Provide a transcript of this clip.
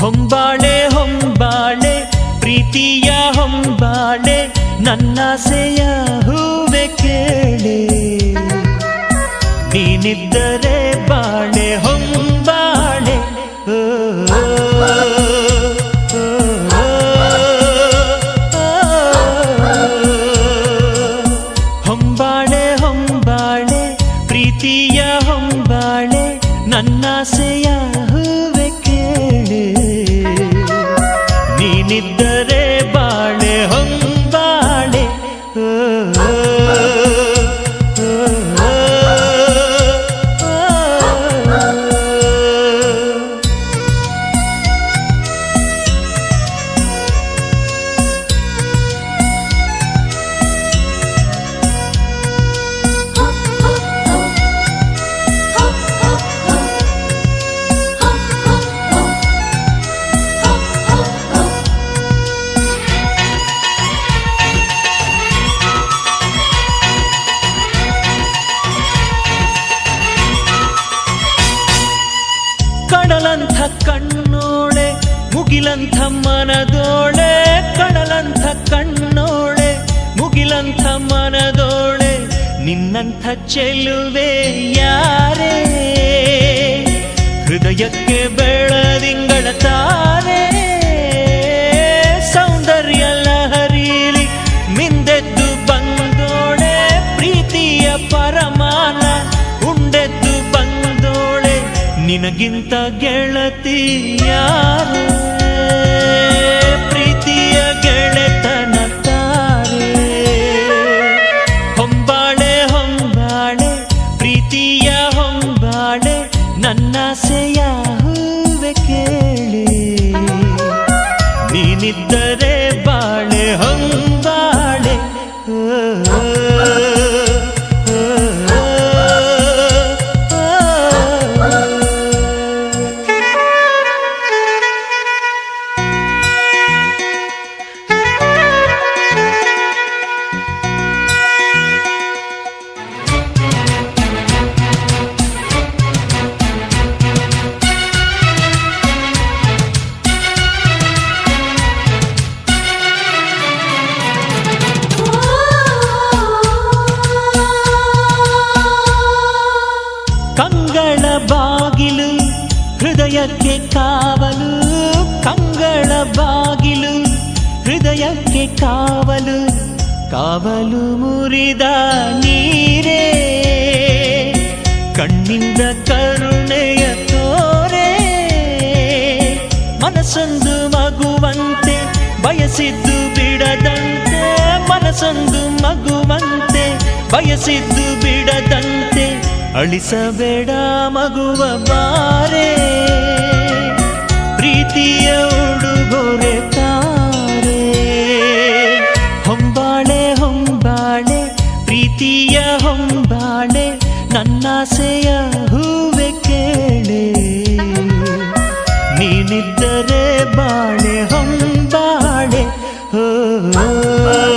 ಹೊಂಬಾಳೆ ಹೊಂಬಾಳೆ ಪ್ರೀತಿಯ ಹೊಂಬಾಳೆ ನನ್ನಾಸೆಯ ನೀನಿದ್ದರೆ ಬಾಳೆ ಹೊಂಬಾಳೆ ಹೊಂಬಾಳೆ ಹೊಂಬಾಳೆ ಪ್ರೀತಿಯ ಹೊಂಬಾಳೆ ನನ್ನಾಸೆಯ ಹೂವೆ ಕೇಳೆ. ಕಡಲಂಥ ಕಣ್ಣೋಳೆ, ಮುಗಿಲಂಥ ಮನದೋಳೆ, ಕಡಲಂಥ ಕಣ್ಣೋಳೆ, ಮುಗಿಲಂಥ ಮನದೋಳೆ, ನಿನ್ನಂಥ ಚೆಲುವೆ ಯಾರೇ? ಹೃದಯಕ್ಕೆ ಬೆಳದಿಂಗಳ ತಾರೆ ಸೌಂದರ್ಯ ಲಹರೀಲಿ ಮಿಂದೆದ್ದು ಬಂದೋಳೆ, ಪ್ರೀತಿಯ ಪರಮಾನ, ಉಂಡೆದ್ದು ನಿನಗಿಂತ ಗೆಳತಿ ಯಾರೇ? ಕಾವಲು ಕಾವಲು ಮುರಿದ ನೀರೇ, ಕಣ್ಣಿಂದ ಕರುಣೆಯ ತೋರೆ, ಮನಸ್ಸೊಂದು ಮಗುವಂತೆ, ಬಯಸಿದ್ದು ಬಿಡದಂತೆ, ಮನಸ್ಸೊಂದು ಮಗುವಂತೆ, ಬಯಸಿದ್ದು ಬಿಡದಂತೆ, ಅಳಿಸಬೇಡ ಮಗುವ ಬಾರೆ ಬಿದ್ದರೆ ಬಾಳೆ ಹೊಂಬಾಳೆ. ಹೋ.